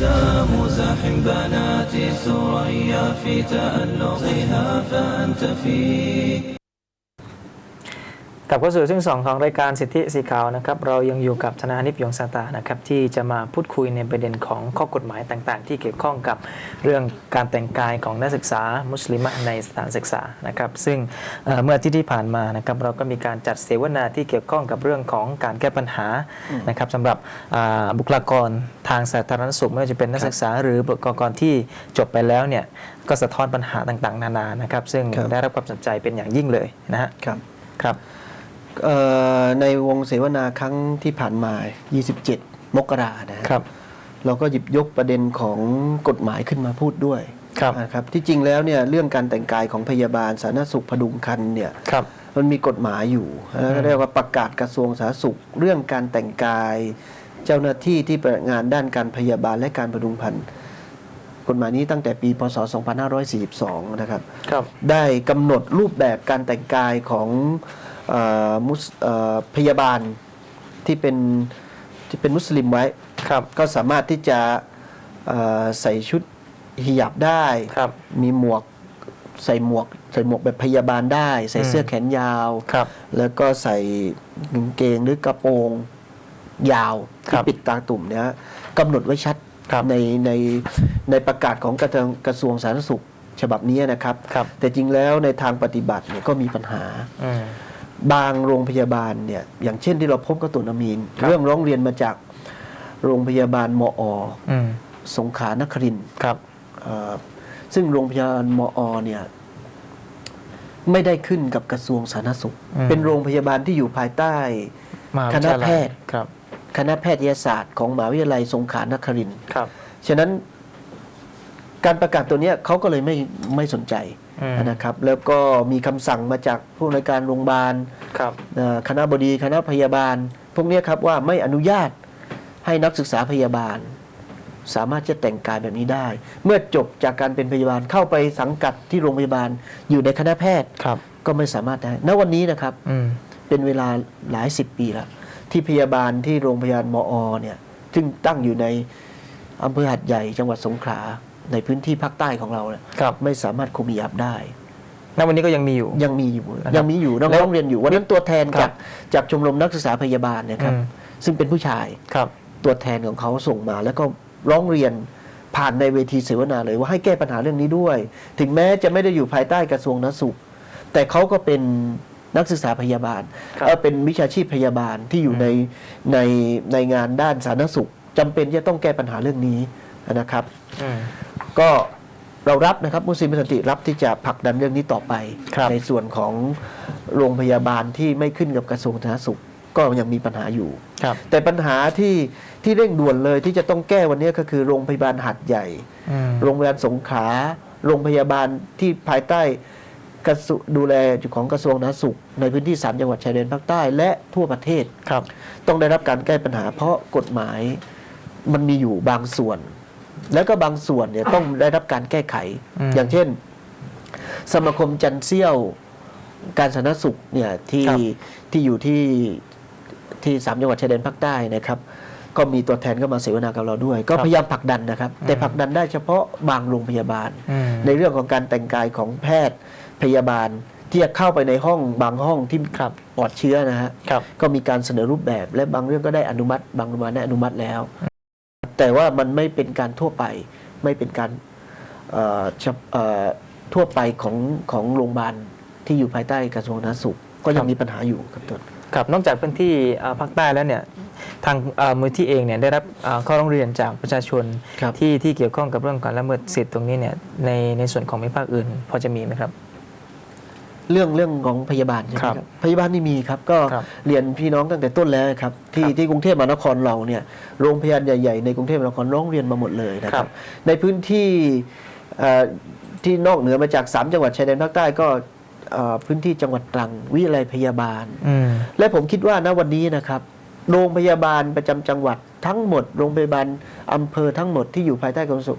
البسام زاحم بنات ثريا في تألقها فأنت في กลับเข้าสู่ช่วงสองของรายการสิทธิสีขาวนะครับเรายังอยู่กับธนานิพยงสตานะครับที่จะมาพูดคุยในประเด็นของข้อกฎหมายต่างๆ ที่เกี่ยวข้องกับเรื่องการแต่งกายของนักศึกษามุสลิมะในสถานศึกษานะครับซึ่งเอ่อเมื่ออาที่ที่ผ่านมานะครับเราก็มีการจัดเสวนาที่เกี่ยวข้องกับเรื่องของการแก้ปัญหานะครับสำหรับอ่าบุคลากรทางสาธารณสุขไม่ว่าจะเป็นนักศึกษา หรือบุคลากรที่จบไปแล้วเนี่ยก็สะท้อนปัญหาต่างๆ นานานะครับซึ่งครับได้รับความสนใจเป็นอย่างยิ่งเลยนะฮะครับครับเอ่อ ในวงเสวนาครั้งที่ผ่านมา 27 มกรานะฮะครับ เราก็หยิบยกประเด็นของกฎหมายขึ้นมาพูดด้วยครับนะครับ ที่จริงแล้วเนี่ยเรื่องการแต่งกายของพยาบาลสาธารณสุขพดุงคันเนี่ยครับมันมีกฎหมายอยู่แล้วก็เรียกว่าประกาศกระทรวงสาธารณสุข เรื่องการแต่งกาย เจ้าหน้าที่ที่ปฏิบัติงานด้านการพยาบาลและการพดุงพันธุ์กฎหมายนี้ตั้งแต่ปี พศ 2542 นะครับครับได้กำหนดรูปแบบการแต่งกายของเออ มุสเอ่อพยาบาลที่เป็นที่เป็นมุสลิมไว้ครับก็สามารถที่จะเอ่อใส่ชุดฮิญาบได้ครับมีหมวกใส่หมวกใส่หมวกแบบพยาบาลได้ ใส่อืมเสื้อแขนยาวครับแล้วก็ใส่กางเกงหรือกระโปรงยาวครัที่บปิดตาตุ่มเนี่ยกำหนดไว้ชัดครับในในในประกาศของกระทรวงกระทรวงสาธารณสุขฉบับนี้นะครับครับแต่จริงแล้วในทางปฏิบัติเนี่ยก็มีปัญหาอืม บางโรงพยาบาลเนี่ยอย่างเช่นที่เราพบกับตุนอามีนครับเรื่องร้องเรียนมาจากโรงพยาบาลมออืมสงขลานครินทร์ครับเอ่อซึ่งโรงพยาบาลมอเนี่ยไม่ได้ขึ้นกับกระทรวงสาธารณสุขอืมเป็นโรงพยาบาลที่อยู่ภายใต้มหาควิณะทยาลัยแพทย์ครับ คณะแพทยศาสตร์ของมหาวิทยาลัยสงขลานครินทร์ครับ ฉะนั้นการประกาศตัวเนี้ยเขาก็เลยไม่ไม่สนใจอืม นะครับแล้วก็มีคำสั่งมาจากผู้ในวยการโรงพยาบาลครับเอ่อคณะบดีคณะพยาบาล พวกเนี้ยครับว่าไม่อนุญาตให้นักศึกษาพยาบาล สามารถจะแต่งกายแบบนี้ได้ เมื่อจบจากการเป็นพยาบาลเข้าไปสังกัดที่โรงพยาบาลอยู่ในคณะแพทย์ครับก็ไม่สามารถได้ณวันนี้นะครับอืมเป็นเวลาหลายสิบปีแล้วที่พยาบาลที่โรงพยาบาลมอเนี่ยซึ่งตั้งอยู่ในอำเภอหัดใหญ่จังหวัดสงขลา ในพื้นที่ภาคใต้ของเราเนี่ยครับ ไม่สามารถคุมอิหยาบได้ ณวันนี้ก็ยังมีอยู่ ยังมีอยู่นะครับยังมีอยู่น้องแล้วร้องเรียนอยู่วันนั้นตัวแทนครัจากบ จากชมรมนักศึกษาพยาบาลเนะครับ อืมซึ่งเป็นผู้ชายครับ ตัวแทนของเขาส่งมา แล้วก็ร้องเรียนผ่านในเวทีเสวนาเลยว่าให้แก้ปัญหาเรื่องนี้ด้วย ถึงแม้จะไม่ได้อยู่ภายใต้กระทรวงนสุข แต่เขาก็เป็นนักศึกษาพยาบาลครับ เอ่อเป็นวิชาชีพพยาบาลที่อยู่ในในในงานด้านสาธารณสุขจำเป็นจะต้องแก้ปัญหาเรื่องนี้นะครับ อืม ก็เรารับนะครับมุสลิมสันติรับที่จะผลักดันเรื่องนี้ต่อไปครับในส่วนของโรงพยาบาลที่ไม่ขึ้นกับกระทรวงสาธารณสุขก็ยังมีปัญหาอยู่ครับแต่ปัญหาที่ที่เร่งด่วนเลยที่จะต้องแก้วันนี้ก็คือโรงพยาบาลหัดใหญ่อืมโรงพยาบาลสงขลาโรงพยาบาลที่ภายใต้กระทรวงดูแลของกระทรวงสาธารณสุข ในพื้นที่สามจังหวัดชายแดนภาคใต้และทั่วประเทศครับ ต้องได้รับการแก้ปัญหาเพราะกฎหมายมันมีอยู่บางส่วน แล้วก็บางส่วนเนี่ยต้องได้รับการแก้ไขอืมอย่างเช่น สมาคมจันเซี่ยวการสาธารณสุขเนี่ยที่ครับที่อยู่ที่ที่สามจังหวัดชายแดนภาคใต้นะครับ ก็มีตัวแทนเข้ามาเสวนากับเราด้วย ก็พยายามผลักดันนะครับ แต่ผลักดันได้เฉพาะบางโรงพยาบาลอืมในเรื่องของการแต่งกายของแพทย์พยาบาลที่จะเข้าไปในห้องบางห้องที่ครับปลอดเชื้อนะฮะครับก็มีการเสนอรูปแบบและบางเรื่องก็ได้อนุมัติ บางโรงพยาบาลได้อนุมัติแล้ว แต่ว่ามันไม่เป็นการทั่วไป ไม่เป็นการเอ่อเฉพเอ่อทั่วไปของของโรงพยาบาลที่อยู่ภายใต้กระทรวงสาธารณสุข ก็ยัครังบมีปัญหาอยู่ครับต้นครับนอกจากพื้นที่อ่าภาคใต้แล้วเนี่ยทางอ่ามูลที่เองเนี่ยได้รับอ่าข้อร้องเรียนจากประชาชนครับที่ที่เกี่ยวข้องกับเรื่องการละเมิดสิทธิ์ตรงนี้เนี่ยในในส่วนของภาคอื่น พอจะมีไหมครับ เรื่องเรื่องของพยาบาลใช่ไหมครับครับพยาบาลนี่มีครับก็ครับเรียนพี่น้องตั้งแต่ต้นแล้วครับที่ครับที่กรุงเทพมหานครเราเนี่ยโรงพยาบาลใหญ่ ๆ ในกรุงเทพมหานครร้องเรียนมาหมดเลยนะคครัรับบในพื้นที่เอ่อที่นอกเหนือมาจาก 3 จังหวัดชายแดนภาคใต้ก็เอ่อพื้นที่จังหวัดตรังวิทยาลัยพยาบาลอืมและผมคิดว่าณวันนี้นะครับโรงพยาบาลประจำจังหวัดทั้งหมดโรงพยาบาลอำเภอทั้งหมดที่อยู่ภายใต้กระทรวงสุข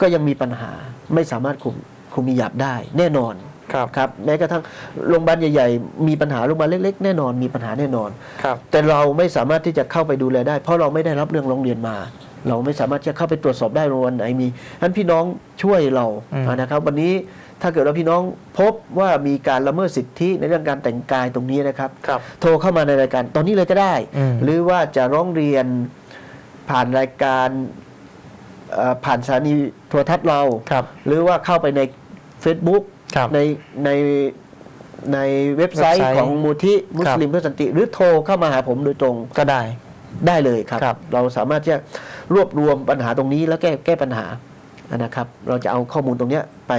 ก็ยังมีปัญหาไม่สามารถคุมคุมมีหยาบได้แน่นอน ครับครับแม้กระทั่งโรงพยาบาลใหญ่ๆ มีปัญหาโรงพยาบาลเล็กๆ แน่นอนมีปัญหาแน่นอน ครับแต่เราไม่สามารถที่จะเข้าไปดูแลได้ เพราะเราไม่ได้รับเรื่องร้องเรียนมา เราไม่สามารถจะเข้าไปตรวจสอบได้ว่าวันไหนมีฉะนั้นพี่น้องช่วยเราอืม นะครับ วันนี้ถ้าเกิดว่าพี่น้องพบว่ามีการละเมิดสิทธิในเรื่องการแต่งกายตรงนี้นะครับ ครับ โทรเข้ามาในรายการตอนนี้เลยก็ได้ อืม หรือว่าจะร้องเรียนผ่านรายการเอ่อผ่านสถานีโทรทัศน์เรา ครับ หรือว่าเข้าไปใน Facebook ครับ ในในในเว็บไซเว็บต์ไซต์ของมูลที่มุสลิมเพื่อสันติ หรือโทรเข้ามาหาผมโดยตรงก็ได้ได้เลยครับครับเราสามารถที่จะรวบรวมปัญหาตรงนี้แล้วแก้แก้ปัญหานะครับ เราจะเอาข้อมูลตรงเนี้ยไป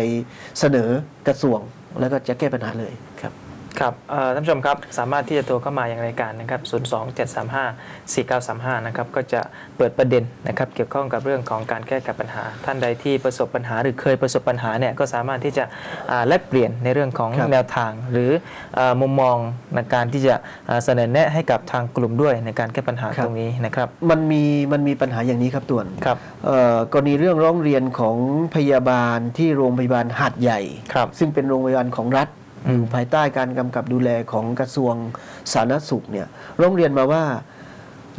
เสนอกระทรวงแล้วก็จะแก้ปัญหาเลยครับ ครับเอ่อท่านผู้ชมครับ สามารถที่จะโทรเข้ามาอย่างรายการนะครับ 027354935 นะครับ ก็จะเปิดประเด็นนะครับ เกี่ยวข้องกับเรื่องของการแก้ไขปัญหา ท่านใดที่ประสบปัญหาหรือเคยประสบปัญหาเนี่ย ก็สามารถที่จะอ่าแลกเปลี่ยนในเรื่องของครับแนวทาง หรือเอ่อมุมมองในการที่จะอ่าเสนอแนะให้กับทางกลุ่มด้วยในการแก้ปัญหาตรงนี้นะครับ มันมีมันมีปัญหาอย่างนี้ครับตวนครับเอ่อกรณีเรื่องร้องเรียนของพยาบาลที่โรงพยาบาลหัดใหญ่ครับซึ่งเป็นโรงพยาบาลของรัฐ อืมอยู่ภายใต้การกำกับดูแลของกระทรวงสาธารณสุขเนี่ยร้องเรียนมาว่า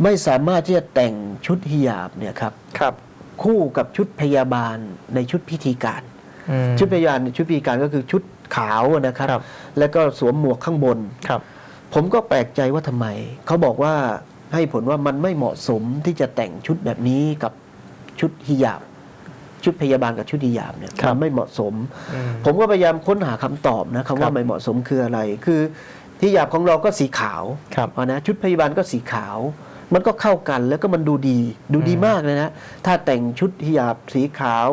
ไม่สามารถที่จะแต่งชุดฮิญาบเนี่ยครับครับ คู่กับชุดพยาบาลในชุดพิธีการอืมชุดพยาบาลชุดพิธีการก็คือชุดขาวนะครับครับแล้วก็สวมหมวกข้างบนครับ ผมก็แปลกใจว่าทำไม เขาบอกว่าให้ผลว่ามันไม่เหมาะสมที่จะแต่งชุดแบบนี้กับชุดฮิญาบ ชุดพยาบาลกับชุดฮิญาบเนี่ยครับมันไม่เหมาะสมอืมผมก็พยายามค้นหาคำตอบนะคำครัว่าบไม่เหมาะสมคืออะไร คือฮิญาบของเราก็สีขาวครับเอานะชุดพยาบาลก็สีขาว มันก็เข้ากันแล้วก็มันดูดี ดูดีอืมมากเลยนะ ถ้าแต่งชุดฮิญาบสีขาว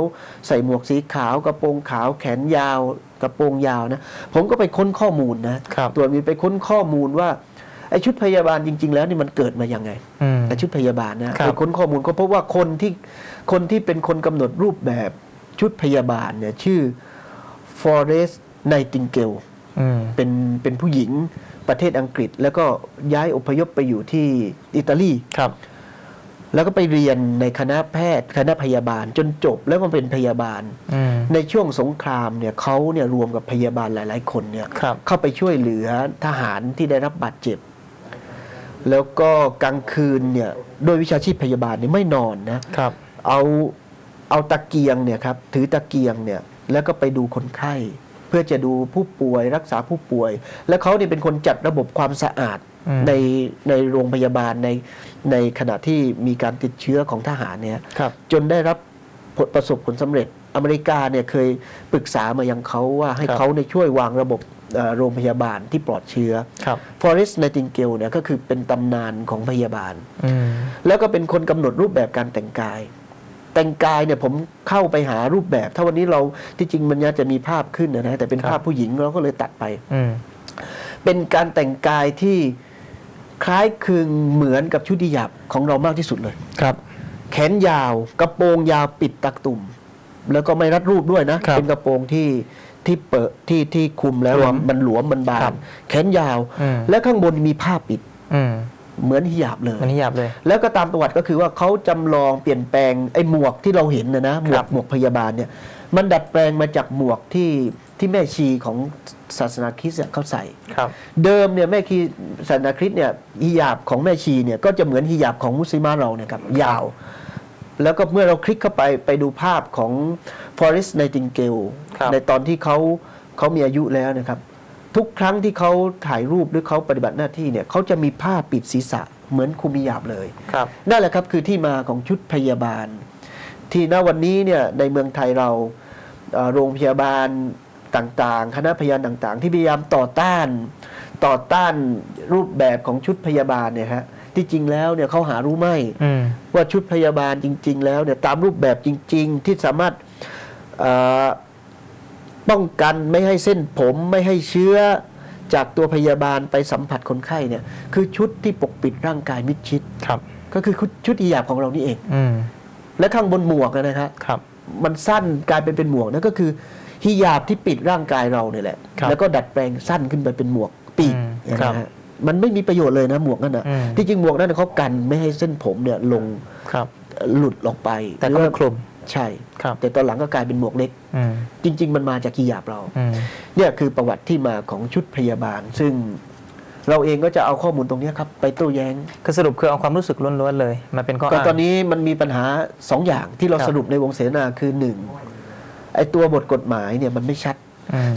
ใส่หมวกสีขาวกระโปรงขาวแขนยาวกระโปรงยาวนะ ผมก็ไปค้นข้อมูลนะครับตัวมีไปค้นข้อมูลว่า ไอ้ชุดพยาบาลจริง ๆ แล้วนี่มันเกิดมายังไงอืมไอ้ชุดพยาบาลนะครับไปค้นข้อมูลก็พบว่าคนที่คนที่เป็นคนกำหนดรูปแบบชุดพยาบาลเนี่ยชื่อ Forest Nightingale อืมเป็นเป็นผู้หญิงประเทศอังกฤษ แล้วก็ย้ายอพยพไปอยู่ที่อิตาลีครับ แล้วก็ไปเรียนในคณะแพทย์ คณะพยาบาลจนจบแล้วมาเป็นพยาบาลอืมในช่วงสงครามเนี่ยเขาเนี่ยรวมกับพยาบาลหลาย ๆ คนเนี่ยครับเข้าไปช่วยเหลือทหารที่ได้รับบาดเจ็บ แล้วก็กลางคืนเนี่ยโดยวิชาชีพพยาบาลเนี่ยไม่นอนนะครับ เอาเอาตะเกียงเนี่ยครับถือตะเกียงเนี่ยแล้วก็ไปดูคนไข้ เพื่อจะดูผู้ป่วยรักษาผู้ป่วย แล้วเขาเนี่ยเป็นคนจัดระบบความสะอาดอืมในในโรงพยาบาลในในขณะที่มีการติดเชื้อของทหารเนี่ยครับจนได้รับผลประสบผลสำเร็จอเมริกาเนี่ยเคยปรึกษามายังเขาว่าให้ครับเขาในยช่วยวางระบบเอ่อ โรงพยาบาลที่ปลอดเชื้อครับ Forest Nightingale เนี่ยก็คือเป็นตำนานของพยาบาลอืมแล้วก็เป็นคนกำหนดรูปแบบการแต่งกาย แต่งกายเนี่ยผมเข้าไปหารูปแบบ ถ้าวันนี้เราที่จริงมันจะมีภาพขึ้นนะนะแต่เป็นครับภาพผู้หญิงเราก็เลยตัดไปอืมเป็นการแต่งกายที่คล้ายคลึงเหมือนกับชุดดิหยับของเรามากที่สุดเลยครับ แขนยาวกระโปรงยาวปิดตักตุ่มแล้วก็ไม่รัดรูปด้วยนะครับเป็นกระโปรงที่ ที่เปิดที่ที่คลุมแล้วหลวมมันหลวมมันบาครันบแขนยาว อืม และข้างบนมีผ้าปิดอืมเหมือนฮิญาบเลย มันนิยามเลย แล้วก็ตามประวัติก็คือว่าเขาจำลองเปลี่ยนแปลงไอ้หมวกที่เราเห็นนะนะหมวครักบ หมวกพยาบาลเนี่ย มันดัดแปลงมาจากหมวกที่ที่แม่ชีของศาสนาคริสต์เนี่ยเขาใส่ ครับ เดิมเนี่ยแม่ชีศาสนาคริสต์เนี่ยฮิญาบของแม่ชีเนี่ยก็จะเหมือนฮิญาบของมุสลิมเราเนี่ยครับยาว แล้วก็เมื่อเราคลิกเข้าไปไปดูภาพของ Forest Nightingale ครับในตอนที่เขาเขามีอายุแล้วนะครับ ทุกครั้งที่เขาถ่ายรูปหรือเขาปฏิบัติหน้าที่เนี่ยเขาจะมีผ้าปิดศีรษะเหมือนคุมิยาบเลยครับนั่นแหละครับคือที่มาของชุดพยาบาล ที่ณวันนี้เนี่ยในเมืองไทยเราเอ่อโรงพยาบาลต่างๆ คณะพยาบาลต่างๆ ที่พยายามต่อต้าน ต่อต้านรูปแบบของชุดพยาบาลเนี่ยฮะ ที่จริงแล้วเนี่ยเขาหารู้ไหมอืมว่าชุดพยาบาลจริง ๆ แล้วเนี่ยตามรูปแบบจริง ๆ ที่สามารถเอ่อป้องกันไม่ให้เส้นผมไม่ให้เชื้อจากตัวพยาบาลไปสัมผัสคนไข้เนี่ย คือชุดที่ปกปิดร่างกายมิดชิดครับ ก็คือชุดอีหยาบของเรานี่เองอืมและข้างบนหมวกนะครับครับ มันสั้นกลายเป็นเป็นหมวกนั่นก็คือฮิญาบที่ปิดร่างกายเราเนี่ยแหละครับแล้วก็ดัดแปลงสั้นขึ้นไปเป็นหมวกปีกอืมเนี่ยครับนะฮะ มันไม่มีประโยชน์เลยนะหมวกนั่นนะอืมที่จริงหมวกนั่นเขากันไม่ให้เส้นผมเนี่ยลงครับหลุดออกไปแต่ก็หรือไม่ว่าคลุมใช่ครับแต่ตอนหลังก็กลายเป็นหมวกเล็กอืมจริง ๆ มันมาจากฮิญาบเราอืมเนี่ยคือประวัติที่มาของชุดพยาบาล ซึ่งเราเองก็จะเอาข้อมูลตรงเนี้ยครับ ไปโต้แย้งคือสรุปคือเอาความรู้สึกล้วนๆเลยมาเป็นข้อก็อ้างตอนนี้มันมีปัญหาสองอย่างที่เราครับสรุปในวงเสนาคือหนึ่งไอ้ตัวบทกฎหมายเนี่ยมันไม่ชัดอืม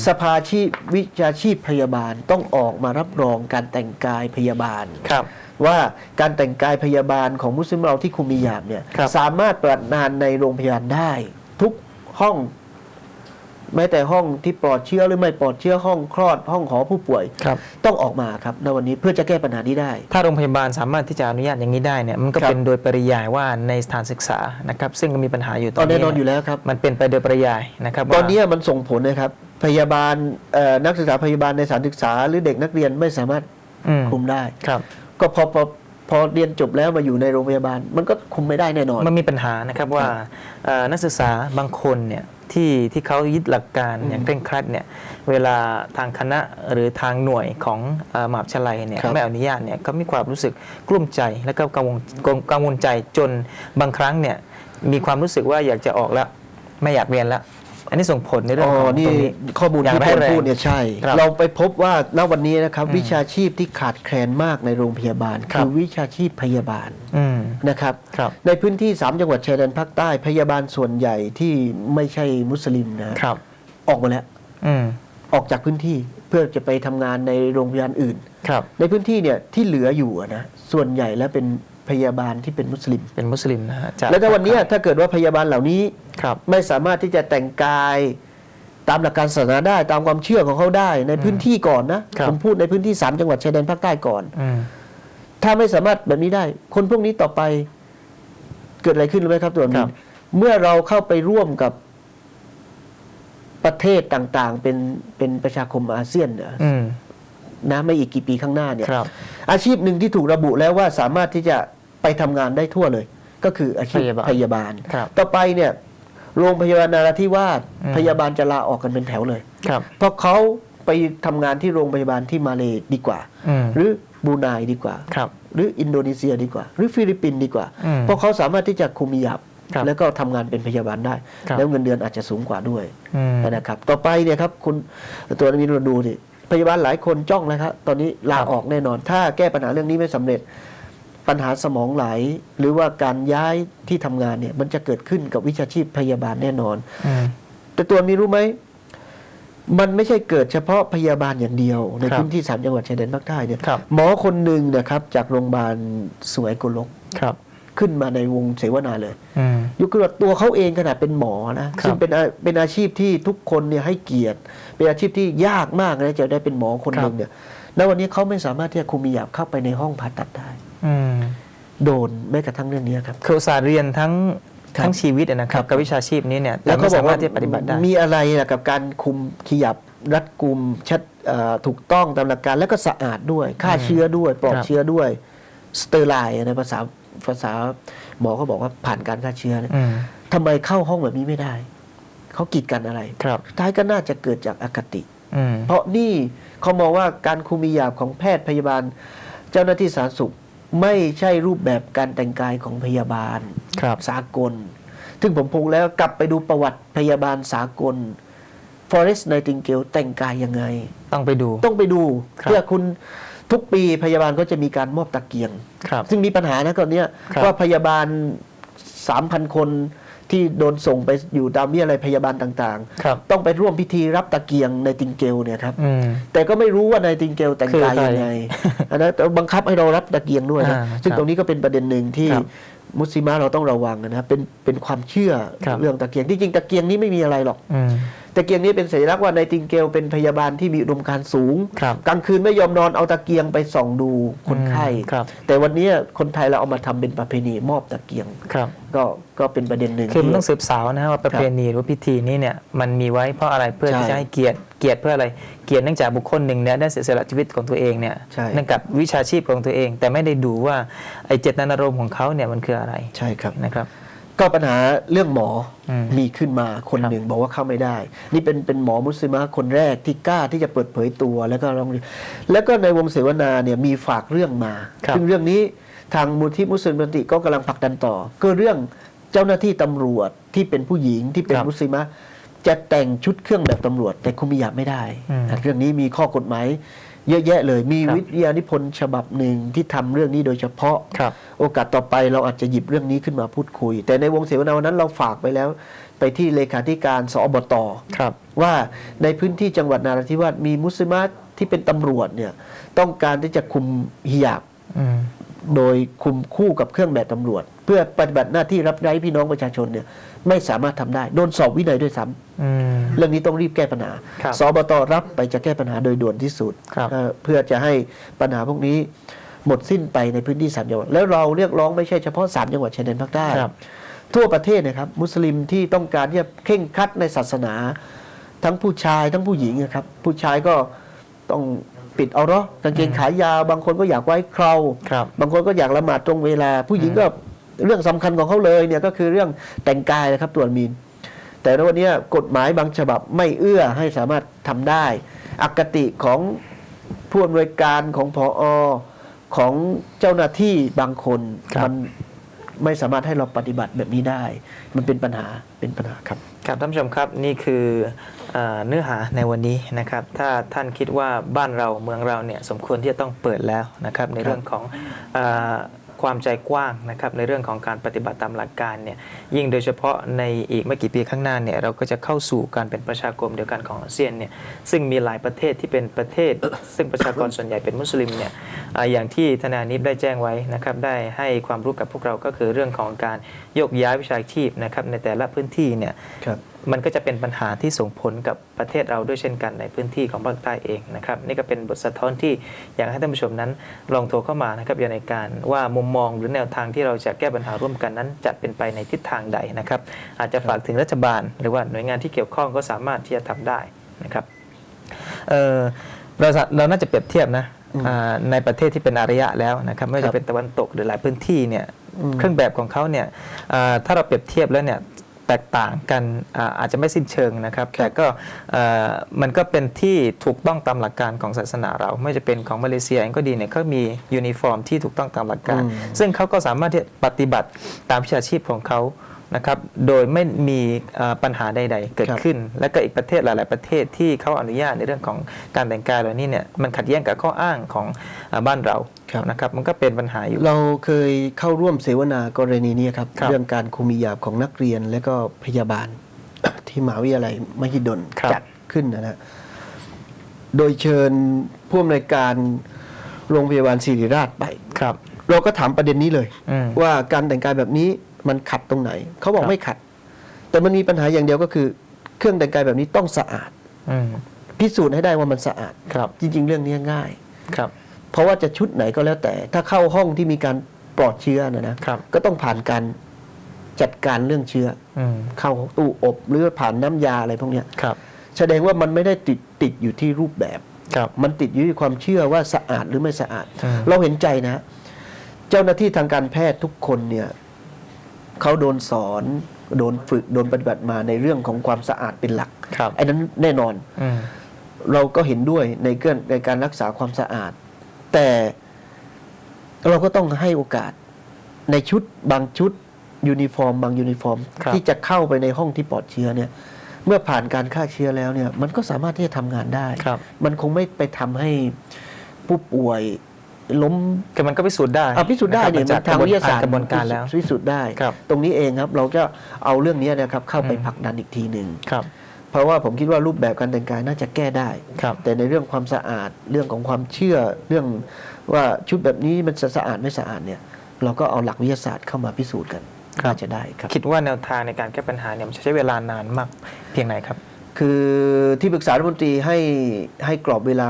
สภาชีพวิชาชีพพยาบาลต้องออกมารับรองการแต่งกายพยาบาลครับ ว่าการแต่งกายพยาบาลของมุสลิมเราที่คุมมีหยาบเนี่ยครับสามารถปฏิบัติงานในโรงพยาบาลได้ ทุกห้องแม้แต่ห้องที่ปลอดเชื้อหรือไม่ปลอดเชื้อห้องคลอดห้องหอผู้ป่วยครับต้องออกมาครับในวันนี้เพื่อจะแก้ปัญหานี้ได้ ถ้าโรงพยาบาลสามารถที่จะอนุญาตอย่างนี้ได้เนี่ยมันก็ครับเป็นโดยปริยายว่าในสถานศึกษานะครับซึ่งก็มีปัญหาอยู่ตตออนนนี้แน่นอนอยู่แล้วครับมันเป็นไปโดยปริยายนะครับตอนว่านี้มันส่งผลนะครับ พยาบาลเอ่อนักศึกษาพยาบาลในสถานศึกษา หรือเด็กนักเรียนไม่สามารถอืมคุมได้ครับ ก็พอพอพอเรียนจบแล้วมาอยู่ในโรงพยาบาล มันก็คุมไม่ได้แน่นอน มันมีปัญหานะครับว่าเอ่อนักศึกษาบางคนเนี่ยที่ที่เขายึดหลักการอย่างเคร่งครัดเนี่ยเวลาทางคณะหรือทางหน่วยของเอ่อมหาวิทยาลัยเนี่ยครับไม่อนุญาตเนี่ยก็มีความรู้สึกกลุ้มใจแล้วก็กังวลกังวลใจจนบางครั้งเนี่ยมีความรู้สึกว่าอยากจะออกแล้วไม่อยากเรียนแล้ว อันนี้ส่งผลในเรื่องอ๋ขอองนี่ตรงนี้ข้อมูลอย่างที่ร้ายพลแรงพูดเนี่ยใช่ครับเราไปพบว่าณวันนี้นะครับอืมวิชาชีพที่ขาดแคลนมากในโรงพยาบาลครับคือวิชาชีพพยาบาลอืมนะครับครับ ในพื้นที่ 3 จังหวัดชายแดนภาคใต้พยาบาลส่วนใหญ่ที่ไม่ใช่มุสลิมนะครับออกมาแล้วอืมออกจากพื้นที่เพื่อจะไปทำงานในโรงพยาบาลอื่น ครับ ในพื้นที่เนี่ยที่เหลืออยู่อะนะส่วนใหญ่แล้วเป็น พยาบาลที่เป็นมุสลิม เป็นมุสลิมนะฮะจากแล้วถ้าวันเนี้ยถ้าเกิดว่าพยาบาลเหล่านี้ครับไม่สามารถที่จะแต่งกายตามหลักการศาสนาได้ตามความเชื่อของเขาได้ในพื้นที่ก่อนนะครับผมพูดในพื้นที่3จังหวัดชายแดนภาคใต้ก่อนอืมถ้าไม่สามารถแบบนี้ได้ คนพวกนี้ต่อไปเกิดอะไรขึ้นรู้ไหมครับตัวครันี้บเมื่อเราเข้าไปร่วมกับประเทศต่างๆ เป็นเป็นประชาคมอาเซียนเนี่ยอืมนะไม่อีกกี่ปีข้างหน้าเนี่ยครับอาชีพหนึ่งที่ถูกระบุแล้วว่าสามารถที่จะ ไปทำงานได้ทั่วเลย ก็คืออาชีพพยาบาลพยาบาลครับต่อไปเนี่ยโรงพยาบาลนาราธิวาสอืมพยาบาลจะลาออกกันเป็นแถวเลยครับเพราะเขาไปทำงานที่โรงพยาบาลที่มาเลดีกว่าอืมหรือบรูไนดีกว่าครับหรืออินโดนีเซียดีกว่า หรือฟิลิปปินส์ดีกว่าอืมเพราะเขาสามารถที่จะคุมยับครับแล้วก็ทำงานเป็นพยาบาลได้ครับแล้วเงินเดือนอาจจะสูงกว่าด้วยอืมนะครับ ต่อไปเนี่ยครับคุณตัวนี้เราดูดิพยาบาลหลายคนจ้องแล้วครับตอนนี้ลาครับออกแน่นอน ถ้าแก้ปัญหาเรื่องนี้ไม่สำเร็จ ปัญหาสมองไหล หรือว่าการย้ายที่ทำงานเนี่ย มันจะเกิดขึ้นกับวิชาชีพพยาบาลแน่นอนอืมแต่ตัวนี้รู้ไหม มันไม่ใช่เกิดเฉพาะพยาบาลอย่างเดียว ในครับพื้นที่สามจังหวัดชายแดนภาคใต้เนี่ยครับ หมอคนหนึ่งนะครับ จากโรงพยาบาลสวยกุลกครับ ขึ้นมาในวงเสวนาเลย อืมยกขึ้นว่าตัวเขาเองขนาดเป็นหมอนะครับซึ่งเป็นอาเป็นอาชีพที่ทุกคนเนี่ยให้เกียรติ เป็นอาชีพที่ยากมากนะจะได้เป็นหมอคนหนึ่งเนี่ยณวันนี้เขาไม่สามารถที่จะคุมมีหยาบเข้าไปในห้องผ่าตัดได้อืม โดนแม้กระทั่งเรื่องนี้ครับคืออุตสาห์เรียนทั้งครับทั้งชีวิตอะนะครับครับกับวิชาชีพนี้เนี่ยแล้วเขาบอกไม่สามารว่าถที่จะปฏิบัติได้มีอะไรล่ะกับการคุมขยับรัดกุมชัดเอ่อถูกต้องตามหลักการแล้วก็สะอาดด้วยฆ่าเชื้อด้วยปลอดครับเชื้อด้วยสเตอร์ไลน์ในภาษาภาษาหมอเขาบอกว่าผ่านการฆ่าเชื้อเนี่ยอืมทำไมเข้าห้องแบบนี้ไม่ได้ เขากีดกันอะไรครับสุดท้ายก็น่าจะเกิดจากอคติอืมเพราะนี่เขามองว่าการคุมมีหยาบของแพทย์พยาบาล เจ้าหน้าที่สาธารณสุข ไม่ใช่รูปแบบการแต่งกายของพยาบาลครับสากล ซึ่งผมพงแล้วกลับไปดูประวัติพยาบาลสากล Forest Nightingale แต่งกายยังไง ต้องไปดู ต้องไปดูครับเพื่อคุณทุกปีพยาบาลก็จะมีการมอบตะเกียงครับซึ่งมีปัญหานะตอนเนี้ยครับว่าพยาบาล 3,000 คน ที่โดนส่งไปอยู่ตามวิทยาลัยพยาบาลต่างครับๆต้องไปร่วมพิธีรับตะเกียงในติงเกลเนี่ยครับอืมแต่ก็ไม่รู้ว่าในติงเกลแต่งกายคือใครยังไงอันนั้นแต่บังคับให้เรารับตะเกียงด้วยนะอ่าซึ่งครับตรงนี้ก็เป็นประเด็นหนึ่งที่ครับ มุสลิมะเราต้องระวังนะครับเป็นเป็นความเชื่อครับเรื่องตะเกียงที่จริงตะเกียงนี้ไม่มีอะไรหรอกอืมตะเกียงนี้เป็นสัญลักษณ์ว่าในติงเกลเป็นพยาบาลที่มีอุดมการณ์สูงครับกลางคืนไม่ยอมนอนเอาตะเกียงไปส่องดูคนไข้ครับแต่วันนี้คนไทยเราเอามาทำเป็นประเพณีมอบตะเกียงครับก็ก็เป็นประเด็นหนึ่งคือมันที่ต้องสืบสาวนะฮะว่าประเพณีหรือพิธีนี้เนี่ยมันมีไว้เพราะอะไรเพื่อใช่ที่จะให้เกียรติเกียรติเพื่ออะไรเกียรติเนื่องจากบุคคลหนึ่งเนี่ยได้เสียสละชีวิตของตัวเองเนี่ยใช่ เนื่องกับวิชาชีพของตัวเอง แต่ไม่ได้ดูว่าไอ้เจตนารมณ์ของเขาเนี่ยมันคืออะไรใช่ครับ นะครับ ก็ปัญหาเรื่องหมออมมีขึ้นมาคนครับหนึ่งบอกว่าเข้าไม่ได้ นี่เป็นเป็นหมอมุสลิมะคนแรกที่กล้าที่จะเปิดเผยตัวแล้วก็ร้องเรียนแล้วก็ในวงเสวนาเนี่ยมีฝากเรื่องมาครับ ซึ่งเรื่องนี้ทางมูลที่มุสลิมบันติก็กำลังผลักดันต่อ ก็เรื่องเจ้าหน้าที่ตำรวจที่เป็นผู้หญิงที่เป็นครับมุสลิมะ จะแต่งชุดเครื่องแบบตำรวจ แต่คุมมิยาบไม่ได้อืมเรื่องนี้มีข้อกฎหมายเยอะแยะเลย มีครับวิทยานิพนธ์ฉบับหนึ่งที่ทำเรื่องนี้โดยเฉพาะครับโอกาสต่อไปเราอาจจะหยิบเรื่องนี้ขึ้นมาพูดคุย แต่ในวงเสวนาวันนั้นเราฝากไปแล้ว ไปที่เลขาธิการสอบตครับว่าในพื้นที่จังหวัดนาราธิวาสมีมุสลิมะที่เป็นตำรวจเนี่ยต้องการที่จะคุมฮิญาบอืมโดยคุมคู่กับเครื่องแบบตำรวจ เพื่อปฏิบัติหน้าที่รับใช้พี่น้องประชาชนเนี่ยไม่สามารถทำได้ โดนสอบวินัยด้วยซ้ำอืม เรื่องนี้ต้องรีบแก้ปัญหาครับสบตรับไปจะแก้ปัญหาโดยด่วนที่สุดครับเอ่อเพื่อจะให้ปัญหาพวกนี้หมดสิ้นไปในพื้นที่สามจังหวัด แล้วเราเรียกร้องไม่ใช่เฉพาะสามจังหวัดชายแดนภาคใต้ครับทั่วประเทศนะครับ มุสลิมที่ต้องการที่จะเข่งครัดในศาสนา ทั้งผู้ชายทั้งผู้หญิงนะครับ ผู้ชายก็ต้องปิดเอาเนาะกางเกงขายาวบางคนก็อยากไว้เคราครับบางคนก็อยากละหมาดตรงเวลา ผู้หญิงก็เรื่องสำคัญของเขาเลยเนี่ยก็คือเรื่องแต่งกายนะครับตัวมีน แต่ในวันนี้กฎหมายบางฉบับไม่เอื้อให้สามารถทำได้ อคติของผู้อำนวยการของพอของเจ้าหน้าที่บางคนครับมันไม่สามารถให้เราปฏิบัติแบบนี้ได้ มันเป็นปัญหาเป็นปัญหาครับครับท่านผู้ชมครับนี่คือเออเนื้อหาในวันนี้นะครับ ถ้าท่านคิดว่าบ้านเราเมืองเราเนี่ยสมควรที่จะต้องเปิดแล้วนะครับ ในเรื่องของเออ ความใจกว้างนะครับในเรื่องของการปฏิบัติตามหลักการเนี่ยยิ่งโดยเฉพาะในอีกไม่กี่ปีข้างหน้าเนี่ยเราก็จะเข้าสู่การเป็นประชากรเดียวกันของอาเซียนเนี่ยซึ่งมีหลายประเทศที่เป็นประเทศ ซึ่งประชากรส่วนใหญ่เป็นมุสลิมเนี่ยอย่างที่ธนานิบได้แจ้งไว้นะครับได้ให้ความรู้กับพวกเราก็คือเรื่องของการโยกย้ายวิชาชีพนะครับในแต่ละพื้นที่เนี่ย มันก็จะเป็นปัญหาที่ส่งผลกับประเทศเราด้วยเช่นกันในพื้นที่ของภาคใต้เองนะครับนี่ก็เป็นบทสะท้อนที่อยากให้ท่านผู้ชมนั้น ลองโทรเข้ามานะครับอย่างในการว่ามุมมองหรือแนวทางที่เราจะแก้ปัญหาร่วมกันนั้นจะเป็นไปในทิศทางใดนะครับ อาจจะฝากถึงรัฐบาล หรือว่าหน่วยงานที่เกี่ยวข้องก็สามารถที่จะทำได้นะครับเอ่อเราจะเราน่าจะเปรียบเทียบนะอ่าในประเทศที่เป็นอารยะแล้วนะครับไม่ว่าครัจะบเป็นตะวันตกหรือหลายพื้นที่เนี่ยอืมเครื่องแบบของเขาเนี่ยอ่าถ้าเราเปรียบเทียบแล้วเนี่ย แตกต่างกันอาอาจจะไม่สิ้นเชิงนะครับ แต่ก็เอ่อมันก็เป็นที่ถูกต้องตามหลักการของศาสนาเรา ไม่จะเป็นของมาเลเซียเองก็ดีเนี่ยเขามียูนิฟอร์มที่ถูกต้องตามหลักการอืมซึ่งเขาก็สามารถที่จะปฏิบัติตามวิชาชีพของเขา นะครับโดยไม่มีเอ่อปัญหาใด ๆ เกิดครับขึ้น และก็อีกประเทศหลาย ๆ ประเทศที่เขาอนุญาตในเรื่องของการแต่งกายเหล่านี้เนี่ยมันขัดแย้งกับข้ออ้างของเอ่อบ้านเราครับนะครับมันก็เป็นปัญหาอยู่ เราเคยเข้าร่วมเสวนากรณีนี้ครับครับเรื่องการคุมฮิญาบของนักเรียนและก็พยาบาลที่มหาวิทยาลัยมหิดลครับจัดขึ้นนะฮะโดยเชิญผู้อำนวยการโรงพยาบาลศิริราชไปครับ เราก็ถามประเด็นนี้เลยอืมว่าการแต่งกายแบบนี้ มันขัดตรงไหน เขาบอคกรับไม่ขัด แต่มันมีปัญหาอย่างเดียวก็คือ เครื่องแต่งกายแบบนี้ต้องสะอาดอืมพิสูจน์ให้ได้ว่ามันสะอาดครับ จริง ๆ เรื่องนี้ง่ายครับ เพราะว่าจะชุดไหนก็แล้วแต่ ถ้าเข้าห้องที่มีการปลอดเชื้อนะนะครับก็ต้องผ่านการจัดการเรื่องเชื้ออืมเข้าตู้อบหรือผ่านน้ำยาอะไรพวกเนี้ยครับ แสดงว่ามันไม่ได้ติดติดอยู่ที่รูปแบบครับมันติดอยู่ที่ความเชื่อว่าสะอาดหรือไม่สะอาดอืมเราเห็นใจนะ เจ้าหน้าที่ทางการแพทย์ทุกคนเนี่ย เขาโดนสอนโดนฝึกโดนปฏิบัติมาในเรื่องของความสะอาดเป็นหลักครับไอ้นั้นแน่นอนอืมเราก็เห็นด้วยในเรื่องในการรักษาความสะอาด แต่เราก็ต้องให้โอกาสในชุดบางชุดยูนิฟอร์ม บางยูนิฟอร์มครับที่จะเข้าไปในห้องที่ปลอดเชื้อเนี่ย เมื่อผ่านการฆ่าเชื้อแล้วเนี่ย มันก็สามารถที่จะทำงานได้ครับมันคงไม่ไปทำให้ผู้ป่วย ล้มคือมันก็พิสูจน์ได้อะพิสูจน์ได้เนี่ยะคมัรับนทางวิทยาศาสตร์กระบวนการแล้วพิสูจน์ได้ครับตรงนี้เองครับเราจะเอาเรื่องนี้นะครับเข้าไปอืมผลักดันอีกทีหนึ่งครับเพราะว่าผมคิดว่ารูปแบบการแต่งกายน่าจะแก้ได้ครับแต่ในเรื่องความสะอาดเรื่องของความเชื่อเรื่องว่าชุดแบบนี้มันจะสะอาดไม่สะอาดเนี่ยเราก็เอาหลักวิทยาศาสตร์เข้ามาพิสูจน์กันครับน่าจะได้ครับคิดว่าแนวทางในการแก้ปัญหาเนี่ยมันจะใช้เวลานานมากเพียงไหนครับ คือที่ปรึกษารัฐมนตรีให้ให้กรอบเวลา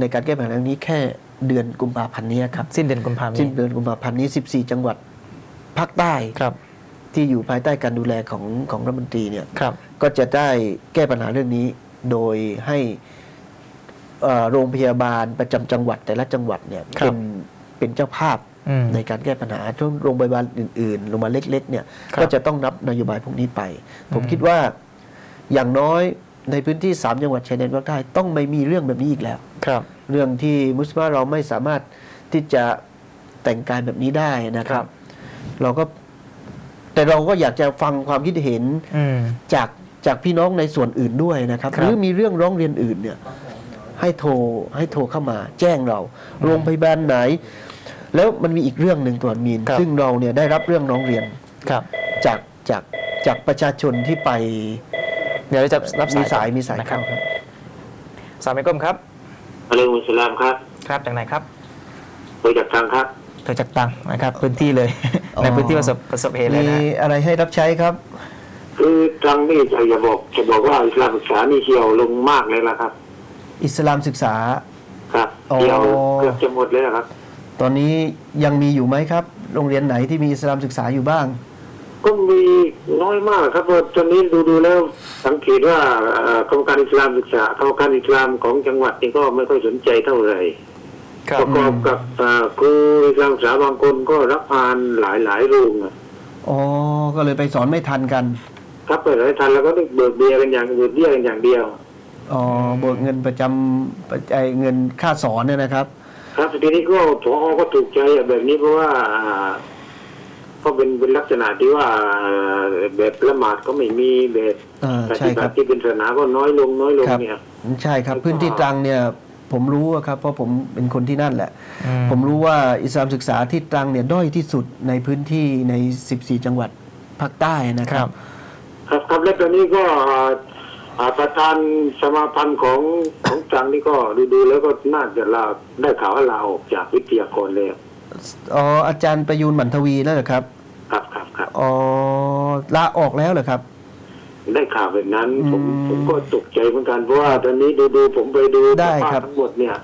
ในการแก้ปัญหาเรื่องนี้แค่ เดือนกุมภาพันธ์นี้ครับสิ้นเดือนกุมภาพันธ์สิ้นนี้เดือนกุมภาพันธ์นี้ 14 จังหวัดภาคใต้ครับ ที่อยู่ภายใต้การดูแลของของรัฐมนตรีเนี่ยครับก็จะได้แก้ปัญหาเรื่องนี้โดยให้เอ่อโรงพยาบาลประจำจังหวัดแต่ละจังหวัดเนี่ยครับเป็นเป็นเจ้าภาพอืมในการแก้ปัญหาช่วงโรงพยาบาลอื่นๆโรงพยาบาลเล็ก ๆ เนี่ยครับก็จะต้องนับนโยบายพวกนี้ไป ผมอืมคิดว่าอย่างน้อย ในพื้นที่ 3 จังหวัดชายแดนภาคใต้ต้องไม่มีเรื่องแบบนี้อีกแล้ว ครับ เรื่องที่มุสลิมเราไม่สามารถที่จะแต่งกายแบบนี้ได้นะคครัรับบเราก็ แต่เราก็อยากจะฟังความคิดเห็นอืมจากจากพี่น้องในส่วนอื่นด้วยนะครับครับหรือมีเรื่องร้องเรียนอื่นเนี่ย ให้โทรให้โทรเข้ามา แจ้งเรา โรงพยาบาลไหน แล้วมันมีอีกเรื่องหนึ่งตัวมีนครับซึ่งเราเนี่ยได้รับเรื่องร้องเรียนครับจากจากจากประชาชนที่ไป เดี๋ยวเราจะรับมีสาสายยมีสายนะครัเข้าบครับ สามเกมครับ อะลัยกุมุสสลามครับครับจากไหนครับโดยจากทางครับโทรจากตังนะครับพื้นที่เลย อ๋อ ในพื้นที่ประสบประสบเหตุเลยมีนะอะไรให้รับใช้ครับ คือทางนี่อยากจะบอกจะบอกว่าอิสลามศึกษานี่เหี่ยวลงมากเลยละครับ อิสลามศึกษา ครับอ๋อ เหี่ยวเกือบจะหมดเลยละครับ ตอนนี้ยังมีอยู่ไหมครับ โรงเรียนไหนที่มีอิสลามศึกษาอยู่บ้าง ก็มีน้อยมากครับเพราะตอนนี้ดูดูๆแล้ว สังเกตว่าเอ่อกรรมการอิสลามศึกษากรรมการอิสลามของจังหวัดนี่ก็ไม่ค่อยสนใจเท่าไหร่ครัปบระกอบกับเอ่อครูอิสลามศึกษาบางคนก็รับงานหลายหลายๆโรงอะอ๋อก็เลยไปสอนไม่ทันกัน ครับเปิดหลายทันแล้วก็ต้องเบิกเบียร์กันอย่างเบิกเบี้ยกันอย่างเดียวอ๋อเบิกเงินประจำประไอเงินค่าสอนเนี่ยนะครับ ครับทีนี้ก็พอก็ถูกใจอะแบบนี้เพราะว่า อ่าก็เป็นเป็นลักษณะที่ว่าอ่าแบบละหมาดก็ไม่มีแบบอ่าปใช่ฏิคบัรับติที่เป็นศาสนาก็น้อยลงน้อยลงครับเนี่ยใช่ครับแล้วก็พื้นที่ตรังเนี่ยผมรู้อะครับเพราะผมเป็นคนที่นั่นแหละอืผมรู้ว่าอิสลามศึกษาที่ตรังเนี่ยด้อยที่สุดในพื้นที่ใน 14 จังหวัดภาคใต้นะคครัรับบครับครับและตอนนี้ก็อ่าอ่าประธานสมาพันธ์ของของจังนี่ก็ดูดูๆแล้วก็น่าจะลาได้ข่าวว่าลาออกจากวิทยากรแล้ว อ๋ออาจารย์ประยูนหมันทวีนั่นเหรอครับ ครับครับครับอ๋อลาออกแล้วเหรอครับ ได้ข่าวแบบนั้น ผมอืมผมก็ตกใจเหมือนกันเพราะว่าตอนนี้ดูดูๆผมไปดูได้สภาพครับทั้งหมดเนี่ย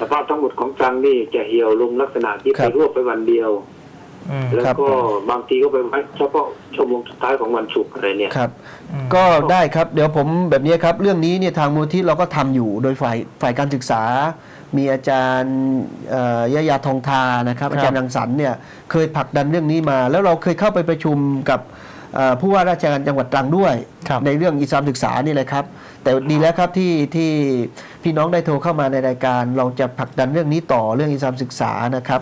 สภาพทั้งหมดของจังนี่จะเหี่ยวลงลักษณะที่ครัไปบรวบไปวันเดียวอืมแล้วครับก็บางทีก็ไปไว้เฉพาะชั่วโมงสุดท้ายของวันศุกร์อะไรเนี่ยครับอืมก็ได้ครับเดี๋ยวผมแบบนี้ครับ เรื่องนี้เนี่ยทางมูลที่เราก็ทำอยู่โดยฝ่ายฝ่ายการศึกษา มีอาจารย์เอ่อยะยาทองทานะครับครับอาจารย์รังสรรค์เนี่ยเคยผลักดันเรื่องนี้มา แล้วเราเคยเข้าไปประชุมกับเอ่อผู้ว่าราชการจังหวัดตรังด้วยครับในเรื่องอิสลามศึกษานี่แหละครับ แต่ดีแล้วครับที่ที่พี่น้องได้โทรเข้ามาในรายการ เราจะผลักดันเรื่องนี้ต่อเรื่องอิสลามศึกษานะครับ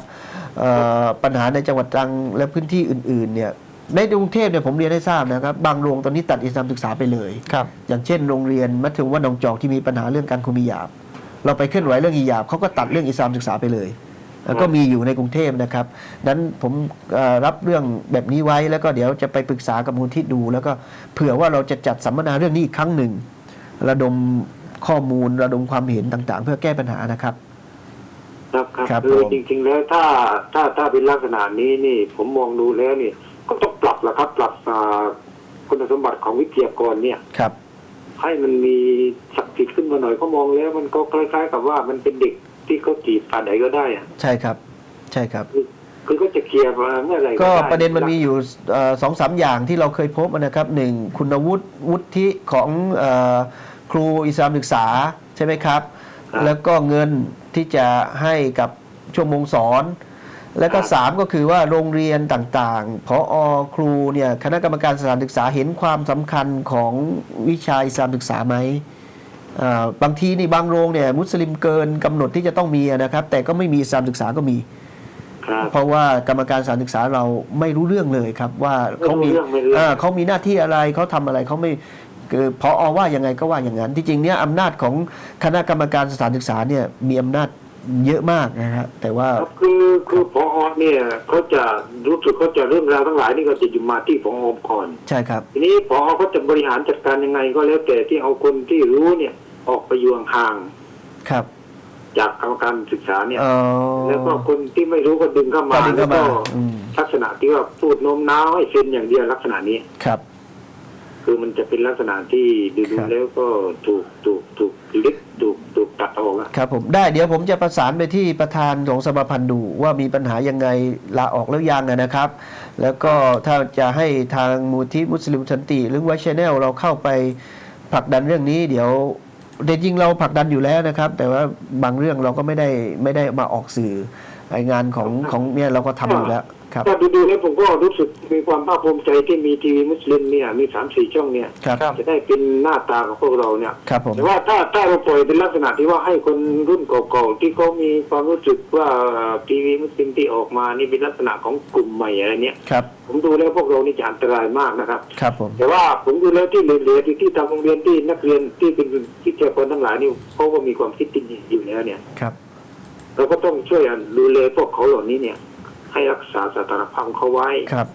เอ่อปัญหาในจังหวัดตรังและพื้นที่อื่นๆเนี่ยในกรุงเทพเนี่ยผมเรียนให้ทราบนะครับ บางโรงตอนนี้ตัดอิสลามศึกษาไปเลยครับอย่างเช่นโรงเรียนมัธยมวัดหนองจอกที่มีปัญหาเรื่องการคุมอิหยาบ เราไปเคลื่อนไหวเรื่องอิหยาบเขาก็ตัดเรื่องอิสลามศึกษาไปเลยแล้วก็มีอยู่ในกรุงเทพนะครับนั้นผมเอ่อรับเรื่องแบบนี้ไว้แล้วก็เดี๋ยวจะไปปรึกษากับมูลที่ดู แล้วก็เผื่อว่าเราจะจัดสัมมนาเรื่องนี้อีกครั้งหนึ่ง ระดมข้อมูลระดมความเห็นต่างๆ เพื่อแก้ปัญหานะครับครับครับครับคือผมจริง ๆ แล้วถ้าถ้าถ้าเป็นลักษณะนี้นี่ผมมองดูแล้วนี่ก็ต้องปรับแหละครับปรับอ่าคุณสมบัติของวิทยากรเนี่ยครับ ให้มันมีศักดิ์สิทธิ์ขึ้นมาหน่อยก็มองแล้วมันก็คล้าย ๆ กับว่ามันเป็นเด็กที่เขาจีบผ่านไหนก็ได้อะใช่ครับ ใช่ครับ คือคือก็จะเคลียร์มาเมื่อไหร่ก็ไประเด็นมันมีอยู่เอ่อสองสามอย่างที่เราเคยพบนะครับหนึ่งคุณวุฒิวุฒิของเอ่อครูอิสลามศึกษาใช่ไหมครับ แล้วก็เงินที่จะให้กับชั่วโมงสอน แล้วก็สามก็คือว่าโรงเรียนต่างๆพอครูเนี่ยคณะกรรมการสถานศึกษาเห็นความสำคัญของวิชาอิสลามศึกษาไหมอ่าบางทีนี่บางโรงเนี่ยมุสลิมเกินกำหนดที่จะต้องมีนะครับ แต่ก็ไม่มีอิสลามศึกษาก็มีครับเพราะว่ากรรมการสถานศึกษาเราไม่รู้เรื่องเลยครับ ว่าเขามีไม่รู้เรื่องไม่รู้เรื่องเอ่อเขามีหน้าที่อะไรเขาทำอะไรเขาไม่คือพออว่ายังไงก็ว่าอย่างนั้นที่จริงเนี่ยอำนาจของคณะกรรมการสถานศึกษาเนี่ยมีอำนาจ เยอะมากนะฮะแต่ว่าครับคือคือพอเนี่ยเขาจะรู้สึกเขาจะเรื่องราวทั้งหลายนี่ก็จะอยู่มาที่พอก่อนใช่ครับ ทีนี้พอเขาจะบริหารจัดการยังไงก็แล้วแต่ที่เอาคนที่รู้เนี่ยออกไปอยู่ห่างครับๆจากกรรมการศึกษาเนี่ยเอ่อแล้วก็คนที่ไม่รู้ก็ดึงเข้ามาก็ดึงแล้เข้าวมาก็อืมลักษณะที่ว่าพูดโน้มน้าวให้เซ็นอย่างเดียวลักษณะนี้ครับ คือมันจะเป็นลักษณะที่ดูครัดูบแล้วก็ถูกถูกถูกลิดถูกถูกตัดออกอะครับผมได้เดี๋ยวผมจะประสานไปที่ประธานของสมาพันธ์ดูว่ามีปัญหายังไงลาออกแล้วยังอะนะครับ แล้วก็ถ้าจะให้ทางมูลที่มุสลิมสันติ หรือว่าชแนลเราเข้าไปผลักดันเรื่องนี้ เดี๋ยวเดจริงเราผลักดันอยู่แล้วนะครับ แต่ว่าบางเรื่องเราก็ไม่ได้ไม่ได้มาออกสื่อไองานของของเนี่ยเราก็ทำอยู่แล้ว ครับก็ดูดูๆแล้วผมก็รู้สึกมีความภาคภูมิใจที่มีทีวีมุสลิมเนี่ยมีสามสี่ช่องเนี่ยครับครับจะได้เป็นหน้าตาของพวกเราเนี่ยครับผมแต่ว่าถ้าถ้าเราปล่อยเป็นลักษณะที่ว่าให้คนรุ่นเก่าๆที่เขามีความรู้สึกว่าทีวีมุสลิมที่ออกมานี่เป็นลักษณะของกลุ่มใหม่อะไรเนี่ยครับผมดูแล้วพวกเรานี่จะอันตรายมากนะครับครับผมแต่ว่าผมดูแล้วที่เหลือๆที่ที่ทำโรงเรียนที่นักเรียนที่เป็นที่เจ้าคนทั้งหลายนี่เขาก็มีความคิดที่ดีอยู่แล้วเนี่ยครับเราก็ต้องช่วยกันดูแลพวกเขาเหล่านี้เนี่ย ให้รักษาสถานภาพเขาไว้ครับ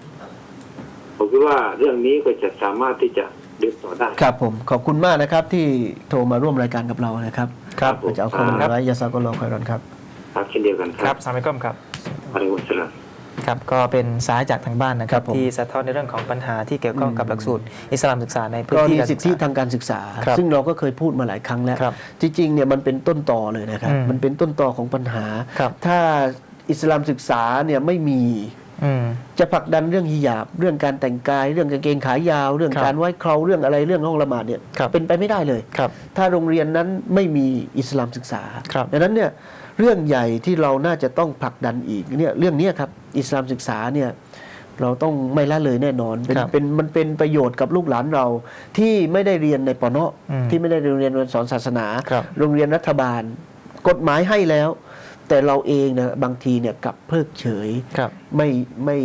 ผมคิดว่าเรื่องนี้ก็จะสามารถที่จะเดินต่อได้ครับผมขอบคุณมากนะครับ ที่โทรมาร่วมรายการกับเรานะครับครับอาจารย์เอาคนไว้ยาซากุลลอฮ์คอยรอนครับครับเช่นเดียวกันคครัรับบสามก้มครับอะลัยกุมสสลามครับก็เป็นสายจากทางบ้านนะครับครับผมที่สะท้อนในเรื่องของปัญหาที่เกี่ยวข้องกับหลักสูตร อิสลามศึกษาในพื้นก็ที่มีการสิศึทกธิษาทางการศึกษาครับซึ่งเราก็เคยพูดมาหลายครั้งแล้วครับจริงๆเนี่ยมันเป็นต้นตอเลยนะครับอืมมันเป็นต้นตอของปัญหาครับถ้า อิสลามศึกษาเนี่ยไม่มีอืมจะผลักดันเรื่องฮิญาบ เรื่องการแต่งกาย เรื่องกางเกงขายาว เรื่องครับการไหว้เคราเรื่องอะไรเรื่องห้องละหมาดเนี่ยครับเป็นไปไม่ได้เลยครับถ้าโรงเรียนนั้นไม่มีอิสลามศึกษาครับดังนั้นเนี่ยเรื่องใหญ่ที่เราน่าจะต้องผลักดันอีกเนี่ยเรื่องเนี้ยครับอิสลามศึกษาเนี่ยเราต้องไม่ละเลยแน่นอนเป็นครับเป็นมันเป็นประโยชน์กับลูกหลานเราที่ไม่ได้เรียนในปอนเนาะอืมที่ไม่ได้เรียนสอนศาสนาครับโรงเรียนรัฐบาล กฎหมายให้แล้ว แต่เราเองนะบางทีเนี่ยกลับเพิกเฉยครับไม่ไม่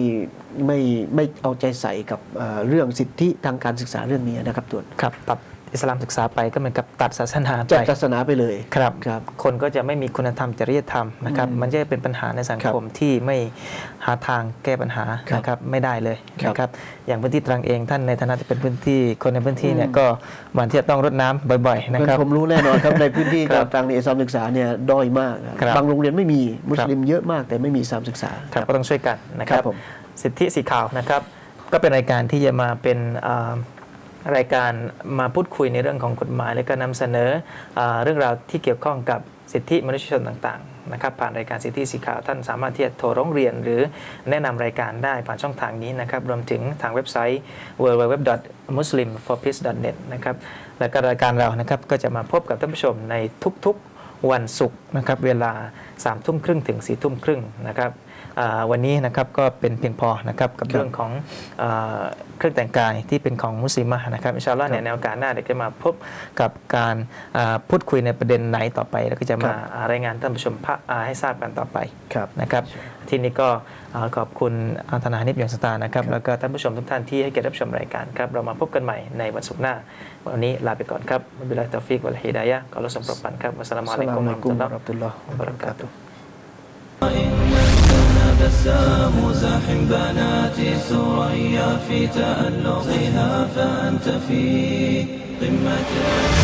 ไม่ไม่เอาใจใส่กับเอ่อเรื่องสิทธิทางการศึกษาเรื่องนี้นะครับตัวครับตัด อิสลามศึกษาไปก็เหมือนกับตัดศาสนาไปจัดศาสนาไปเลยครับครับ คนก็จะไม่มีคุณธรรมจริยธรรมนะครับอืมมันจะเป็นปัญหาในสังครับคมที่ไม่หาทางแก้ปัญหาครับนะครับไม่ได้เลยครับนะครับอย่างพื้นที่ตรังเองท่านในฐานะที่เป็นพื้นที่คนในพื้นที่เนี่ยอืมก็หมันที่จะต้องรดน้ำบ่อยๆนะครับผมรู้แน่นอนครับในพื้นที่ครักาบรตรังในอิสลามศึกษาเนี่ยด้อยมากนะครับบางโรงเรียนไม่มีมุสลิมเยอะมาก แต่ไม่มีอิสลามศึกษาครับก็ต้องช่วยกันนะครัครับบผมสิทธิสีขาวนะครับก็เป็นรายการที่จะมาเป็นอ่า รายการมาพูดคุยในเรื่องของกฎหมาย และก็นำเสนอเรื่องราวที่เกี่ยวข้องกับสิทธิมนุษยชนต่างๆนะครับผ่านรายการสิทธิสีขาวท่านสามารถที่จะโทรร้องเรียน หรือแนะนำรายการได้ผ่านช่องทางนี้นะครับรวมถึงทางเว็บไซต์ www.muslimforpeace.net นะครับและก็รายการเรานะครับก็จะมาพบกับท่านผู้ชมในทุกๆวันศุกร์นะครับเวลา3ามทุ่มครึ่งถึง4ี่ทุ่มครึ่งนะครับ วันนี้นะครับก็เป็นเพียงพอนะครับกับครับเรื่องของอาเครื่องแต่งกายที่เป็นของมุสลิมะนะครับอินชาอัลลอฮ์เนี่ยในโอกาสหน้าเดี๋ยวจะมาพบกับการอ่าพูดคุยในประเด็นไหนต่อไป แล้วก็จะมาอ่ารายงานท่านผู้ชมพะอ่าให้ทราบกันต่อไปครับนะครับทีนี้ก็อ่าขอบคุณอาธนานิบยงสตาร์นะครับ แล้วก็ท่านผู้ชมทุกท่านที่ให้เกียรติรับชมรายการครับเรามาพบกันใหม่ในวันศุกร์หน้า วันนี้ลาไปก่อนครับบิลลาฮิตอฟิกวัลฮิดายะห์ขอรับสมปรบปันครับวัสสลามุอะลัยกุมวะเราะห์มะตุลลอฮ์รับตุลลอฮ์วะบะเราะกาตุฮ์ بسام زاح بنات ثريا في تألقها فأنت في قمة.